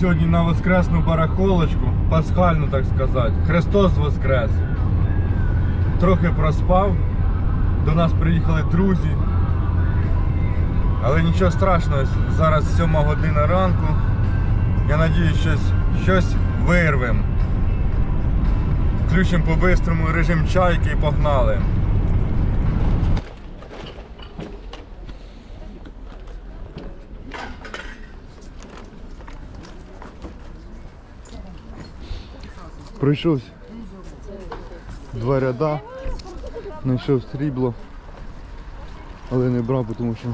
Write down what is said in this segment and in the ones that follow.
сьогодні на воскресну барахолочку, пасхальну, так сказати. Христос Воскрес. Трохи проспав. До нас приїхали друзі. Але нічого страшного, зараз 7 година ранку. Я надію, щось, щось вирвем. Включимо по-бистрому режим чайки і погнали. Пройшовся два ряда, знайшов срібло, але не брав, тому що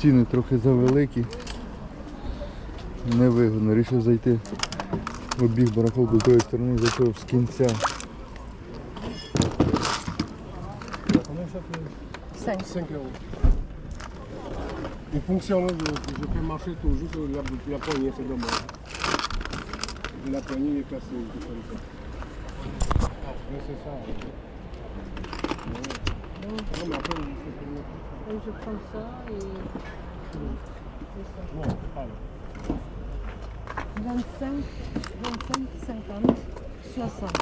ціни трохи завеликі. Невигодно. Рішив зайти в обіг барахолку з тої сторони, зайшов з кінця. Cinq. 5 euros. Il fonctionne, je, fais marcher tout, juste la, la. La poignée est cassée, je fais comme ça. Mais c'est ça. Non, mais après, je fais comme Et je prends ça et. et ça. Bon, allez. 25, 25, 50, 60.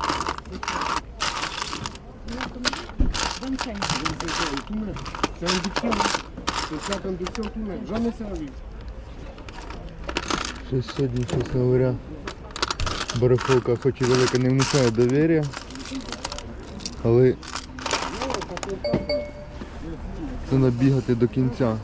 Non, combien 25. 25 euros, tout neuf. C'est induction, hein. c'est chaque induction tout neuf, jamais servi. Щось сьогодні, чесно говоря, барахолка хоч і велика не внушає довір'я, але треба бігати до кінця.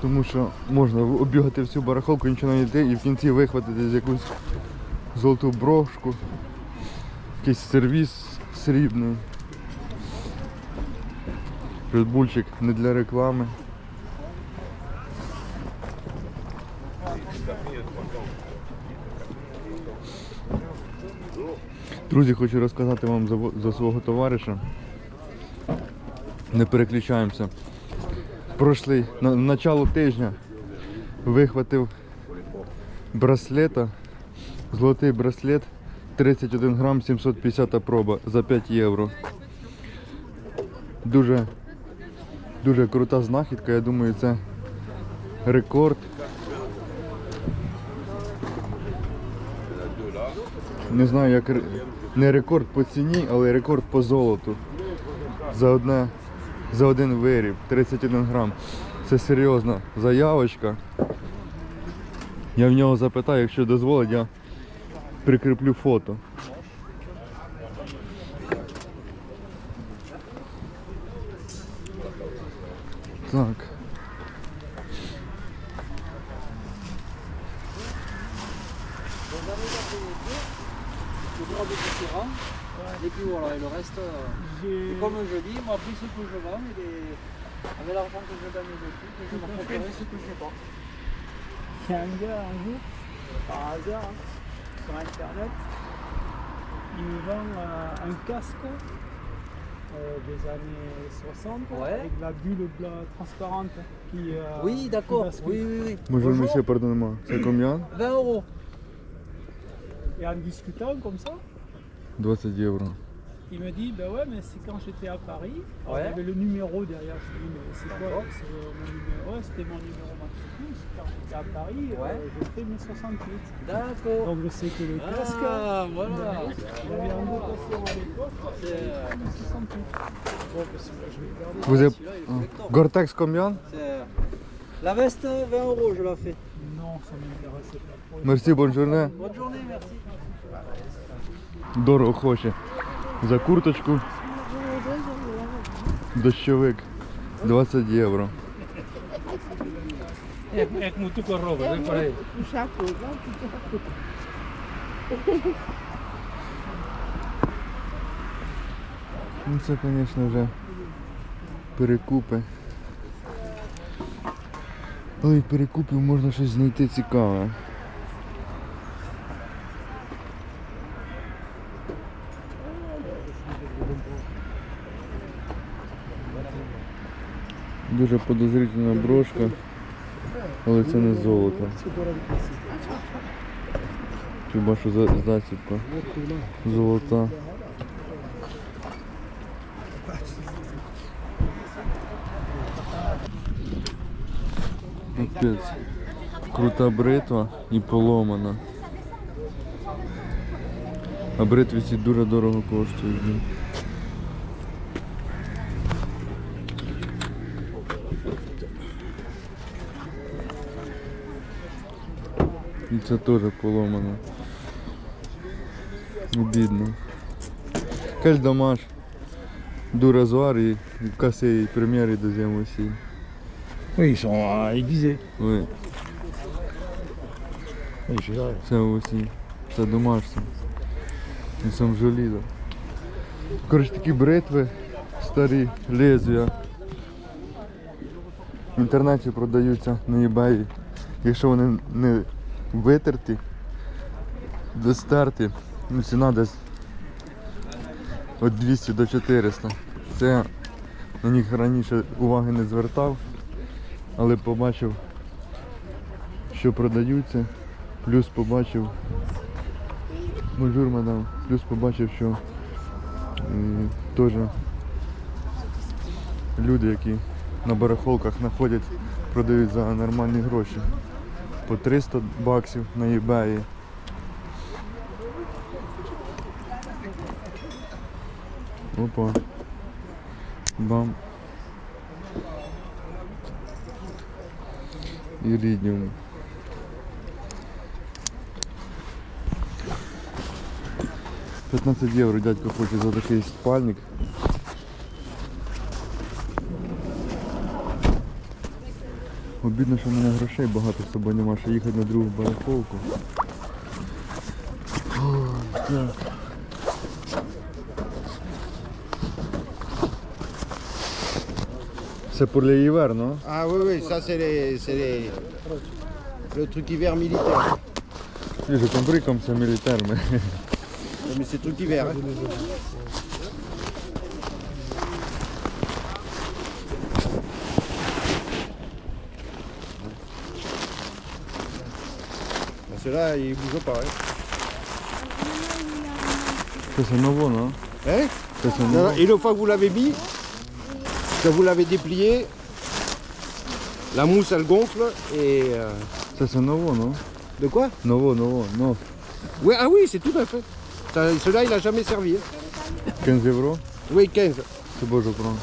Тому що можна оббігати всю барахолку, нічого не йти і в кінці вихватити з якусь золоту брошку, якийсь сервіс срібний. Редбульчик не для реклами. Друзі, хочу розказати вам за, за свого товариша. Не переключаємося. Прошлий, на начало тижня вихватив браслета, золотий браслет, 31 грам 750 проба за 5 євро. Дуже, дуже крута знахідка, я думаю, це рекорд. Не знаю, як не рекорд по ціні, але рекорд по золоту. За одне, за один виріб, 31 грам. Це серйозна заявочка. Я в нього запитаю, якщо дозволить, я прикріплю фото. Так. sur internet, il me vend un casque euh, des années 60 avec la bulle transparente qui. Euh, oui, d'accord. Oui, oui, oui. Bonjour, Bonjour. monsieur, pardonnez-moi. C'est combien 20 euros. Et en discutant comme ça 20 euros. Il me dit, ben ouais, mais c'est quand j'étais à Paris. Il y avait le numéro derrière. Je lui dis, mais c'est quoi euh, mon numéro. Ouais, c'était mon numéro matricule. Quand j'étais à Paris, euh, ouais. 1068. D'accord. Donc je sais que le ah, casque. Ah, voilà. Un à l'époque. C'est 1068. Bon, ben, parce que là, je vais. Ah. Vous avez... Gore-Tex combien la veste, 20 euros, je la fais. Non, ça m'intéressait pas. Merci, bonne journée. Bonne journée, merci. Doro, coche. За курточку. Дощовик. 20 євро. Mon tout corps, c'est pareil. Ну це, звісно, вже перекупи. Але й перекупів можна щось знайти цікаве. Дуже подозрительна брошка, але це не золото. Хіба що за- засібка золота. Капець. Крута бритва і поломана. А бритві ці дуже дорого коштують. Це теж поломано. Обідно. Якась домаш. Дуразуар і каси і прем'єри до зиму всі. Oui, ils sont aiguisés. Ви, Oui, je sais. це усі. Це домашні. І сам желізо. Коротше, такі бритви, старі лезвія. В інтернеті продаються на eBay. Якщо вони не витерті, достерті, ну ціна десь від 200 до 400. Це на них раніше уваги не звертав, але побачив, що продаються, плюс побачив, Бонжур, мадам, плюс побачив, що теж люди, які на барахолках знаходять, продають за нормальні гроші. По 300 баксів на eBay. Опа. Бам. Іридіум. П'ятнадцять євро дядько хоче за такий спальник. Обідно, що в мене грошей багато з собою нема, що їхати на другу барахолку. Ой, так. C'est pour les hivers, non Ah oui, oui, ça c'est les, c'est les- le truc hiver militaire. Oui, J'ai compris comme c'est militaire, mais Non, Mais c'est truc hiver. hein. Ceux-là, ils bougent pas. Hein, ça c'est nouveau, non? Hein? Ça c'est nouveau. Et une fois que vous l'avez mis, que vous l'avez déplié, la mousse elle gonfle et. euh, Ça c'est nouveau, non? De quoi? Nouveau, nouveau, non. Ouais, Ah oui, c'est tout à fait. Celui-là, il a jamais servi. hein. 15 euros? Oui, 15. C'est beau, je prends.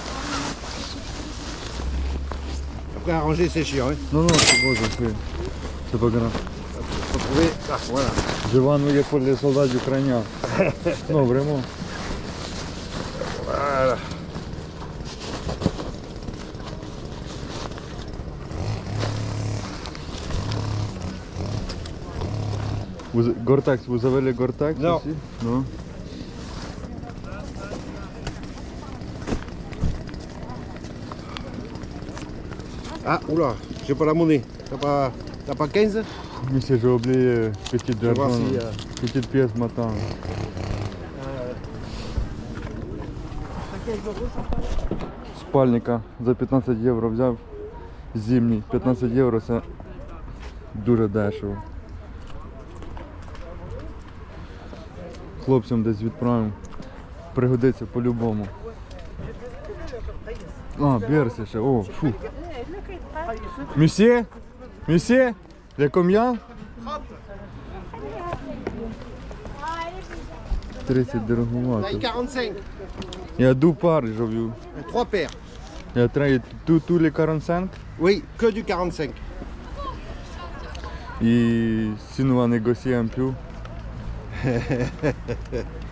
Après, à ranger, c'est chiant. Hein. Non, non, c'est beau, je. C'est pas grave. ви... Так, вона. З Івану полі солдатів краня. Добремо. Гортакс, ви завели гортакс? No. No. Ah, oula, j'ai pas la monnaie. T'as pas, t'as pas 15 Monsieur, j'ai oublié petite Je vais voir si, euh, Petite pièce matin. Спальника за 15 євро взяв. Зимній. 15 євро це дуже дешево. Хлопцям десь відправимо. Пригодиться по-любому. А, берці ще. О, фу. Il y a combien 30. 30. Il y a 45. Il y a deux paires, j'ai vu. Trois paires. Il y a tous les 45 Oui, que du 45. Et si nous on négocier un peu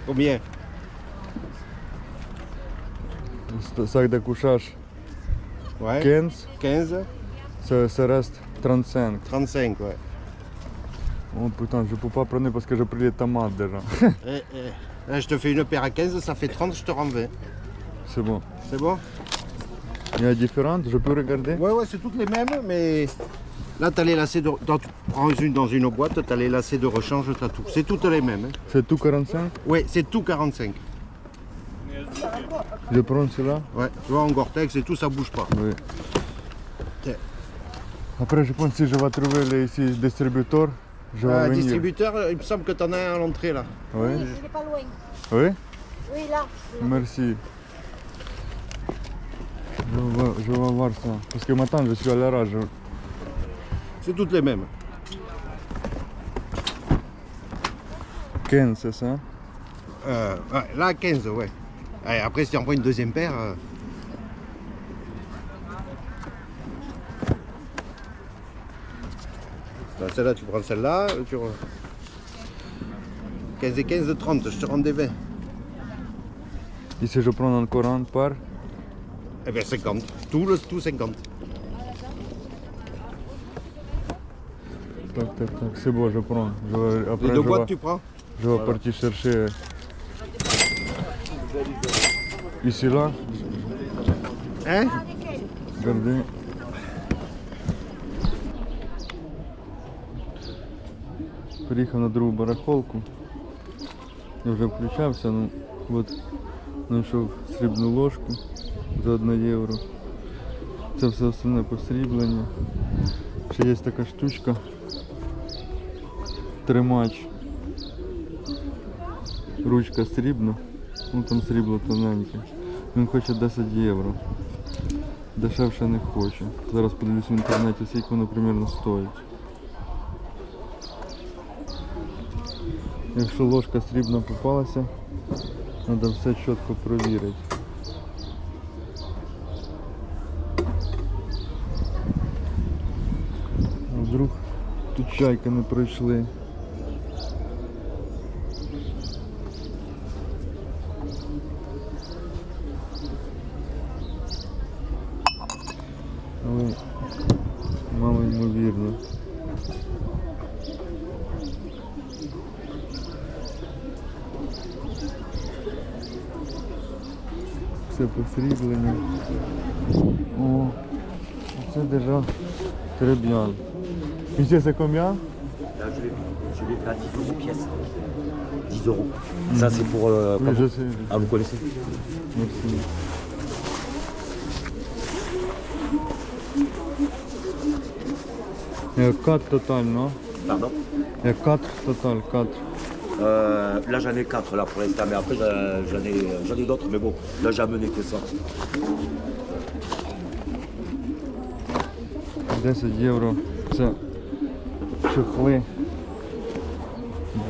Combien Un Sac d'accouchage Ouais. 15 15 ça, ça reste 35. 35, ouais. Oh putain, je peux pas prendre parce que j'ai pris les tomates déjà. Eh, eh. Là, je te fais une paire à 15, ça fait 30, je te rends 20. C'est bon. C'est bon Il y a différentes, je peux regarder Ouais, ouais, c'est toutes les mêmes, mais là, tu as les lacets de. Dans, tu prends une dans une boîte, tu as les lacets de rechange, tu as tout. C'est toutes les mêmes. hein. C'est tout 45 Ouais, c'est tout 45. Je prends celui-là Ouais, tu vois, en Gore-Tex et tout, ça bouge pas. Oui. Après, je pense que si je vais trouver les, ici distributeur, je vais. Ah, distributeur, il me semble que tu en as un à l'entrée là. Oui. oui, il pas loin. Oui Oui, là. Merci. Je vais, voir ça. Parce que maintenant, je suis à la rage. C'est toutes les mêmes. 15, c'est ça? Euh, là, 15, ouais. Allez, après, si tu envoies une deuxième paire... Euh, Celle-là, tu prends celle-là. Tu... 15 et 15, 30, je te rends des 20. Et si je prends un 40 par Eh bien 50. Tout, le, tout 50. Tac, tac, tac. C'est bon, je prends. Je, après, Les tu prends Je vais partir chercher. Euh, ici, là. Hein? Regardez. Приїхав на другу барахолку. Я вже включався, ну от знайшов срібну ложку за 1 євро. Це все основне посріблення. Ще є така штучка. Тримач. Ручка срібна. Ну там срібло тоненьке. Він хоче 10 євро. Дешевше не хочу. Зараз подивлюсь в інтернеті, скільки воно примерно стоїть. Якщо ложка срібна попалася, треба все чітко провірити. Вдруг тут чайка не пройшли. Все посріблення. О, це держав Треб'ян. І це за combien Là, je l'ai je l'ai fait à 10 euros pièce. 10 euros. Ça, c'est pour. euh, Oui, quand- je sais. Ah, vous connaissez Merci. Il y a 4 total, non Pardon Il y a 4 total, 4. Euh, Là, j'en ai 4 là pour l'instant, mais après, j'en ai, ai d'autres, mais bon, là, j'ai amené que ça. 10 євро. Це чохли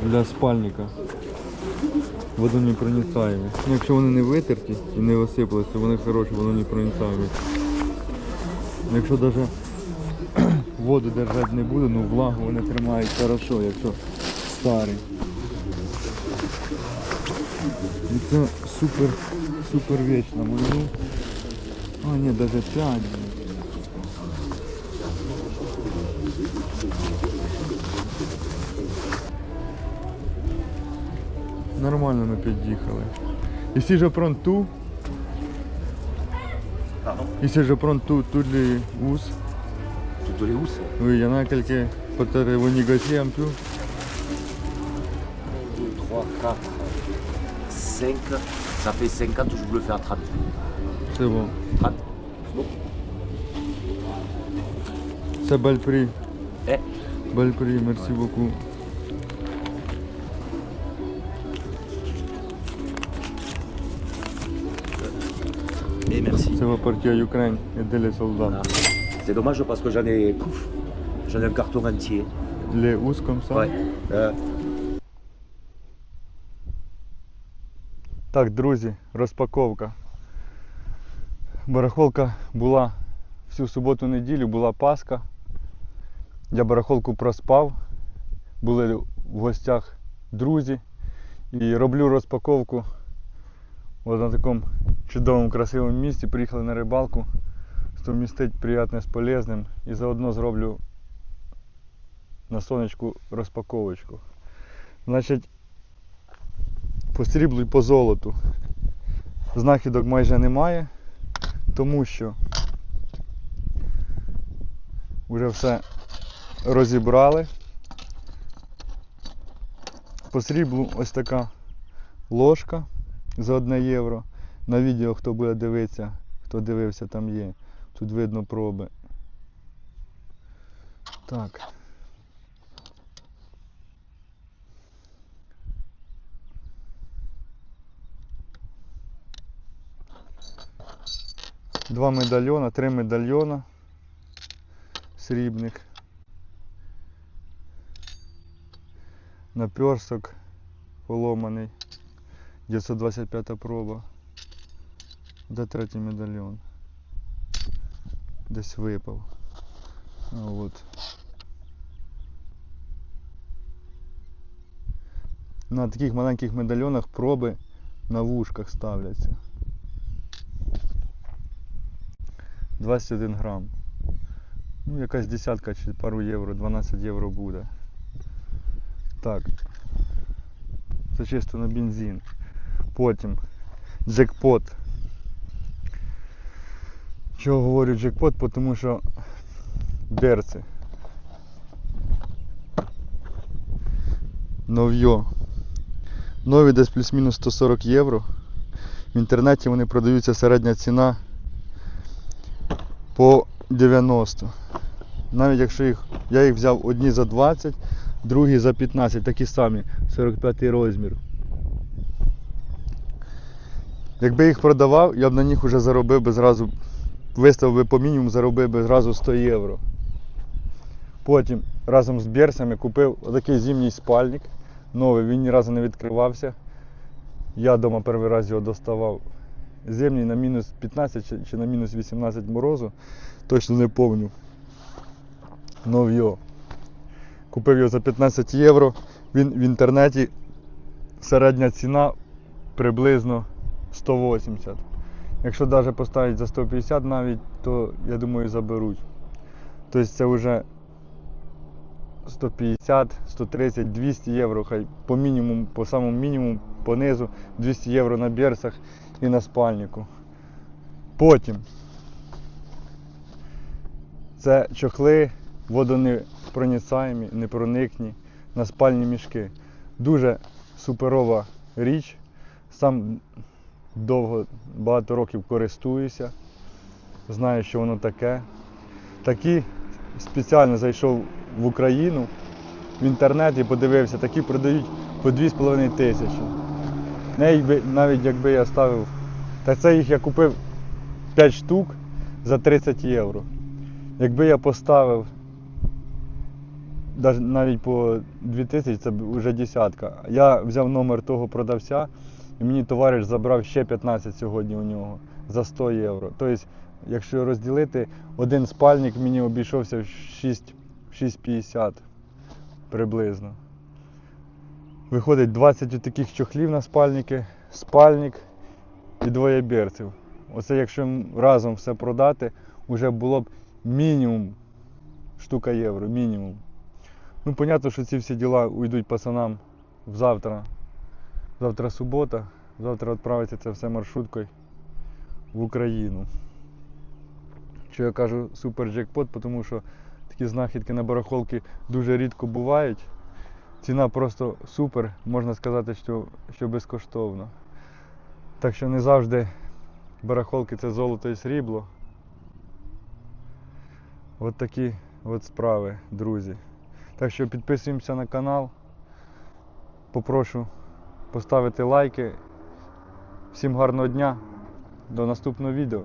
для спальника. Водонепроницаємі. Ну, якщо вони не витерті і не то вони хороші, водонепроницаємі. Якщо навіть воду держати не буде, ну влагу вони тримають хорошо, якщо старі. І це супер, супер вічно. Ну, а ні, навіть 5. Нормально ми під'їхали. І si je prends tout, Pardon et si je prends tout, tous les housses, Toutes les housses oui, il y en a quelques peut-être vous négocier un peu. 2, 3, 4, 5. Ça fait 50, je vous le fais à 30. C'est bon. 30. C'est bon C'est bel prix. Eh prix, merci beaucoup. Et merci. Ça va partir à Ukraine, aider les soldats. Voilà. C'est dommage parce que j'en ai. Pouf J'en ai un carton entier. Les housses comme ça. Ouais. Euh, Так, друзі, розпаковка. Барахолка була всю суботу-неділю, була Пасха. Я барахолку проспав. Були в гостях друзі. І роблю розпаковку от на такому чудовому красивому місці. Приїхали на рибалку. Совмістить приємне з полезним. І заодно зроблю на сонечку розпаковочку. Значить, по сріблу і по золоту. Знахідок майже немає, тому що вже все розібрали. По сріблу ось така ложка за 1 євро. На відео, хто буде дивитися, хто дивився, там є. Тут видно проби. Так. Два медальона, три медальона срібних. Наперсток поломаний. 925 проба. Де третій медальйон? Десь випав. От. На таких маленьких медальйонах проби на вушках ставляться. 21 грам. Ну, якась десятка чи пару євро, 12 євро буде. Так. Це чисто на бензин. Потім джекпот. Чого говорю джекпот? Тому що берці. Нов'йо. Нові десь плюс-мінус 140 євро. В інтернеті вони продаються середня ціна по 90. Навіть якщо їх, я їх взяв одні за 20, другі за 15, такі самі, 45 розмір. Якби їх продавав, я б на них вже заробив би зразу, виставив би по мінімуму, заробив би зразу 100 євро. Потім разом з берсами купив отакий зимній спальник. Новий, він ні разу не відкривався. Я вдома перший раз його доставав. Зимній на мінус 15 чи, на мінус 18 морозу. Точно не помню. Нов'йо. Купив його за 15 євро. Він в інтернеті середня ціна приблизно 180. Якщо навіть поставити за 150 навіть, то я думаю заберуть. Тобто це вже 150, 130, 200 євро, хай по мінімуму, по самому мінімуму, по низу 200 євро на берсах і на спальнику. Потім це чохли водонепроницаємі, непроникні на спальні мішки. Дуже суперова річ. Сам довго, багато років користуюся. Знаю, що воно таке. Такі спеціально зайшов в Україну в інтернет і подивився, такі продають по 2,5 тисячі. Навіть, би- навіть якби я ставив, та це їх я купив 5 штук за 30 євро. Якби я поставив навіть по 2000, це вже десятка. Я взяв номер того продавця, і мені товариш забрав ще 15 сьогодні у нього за 100 євро. Тобто, якщо розділити, один спальник мені обійшовся в 6 6,50 приблизно. Виходить 20 таких чохлів на спальники, спальник і двоє берців. Оце якщо разом все продати, вже було б мінімум штука євро, мінімум. Ну, понятно, що ці всі діла уйдуть пацанам завтра. Завтра субота, завтра відправиться це все маршруткою в Україну. Що я кажу супер джекпот, тому що такі знахідки на барахолки дуже рідко бувають. Ціна просто супер, можна сказати, що, що безкоштовно. Так що не завжди барахолки це золото і срібло. От такі от справи, друзі. Так що підписуємося на канал. Попрошу поставити лайки. Всім гарного дня. До наступного відео.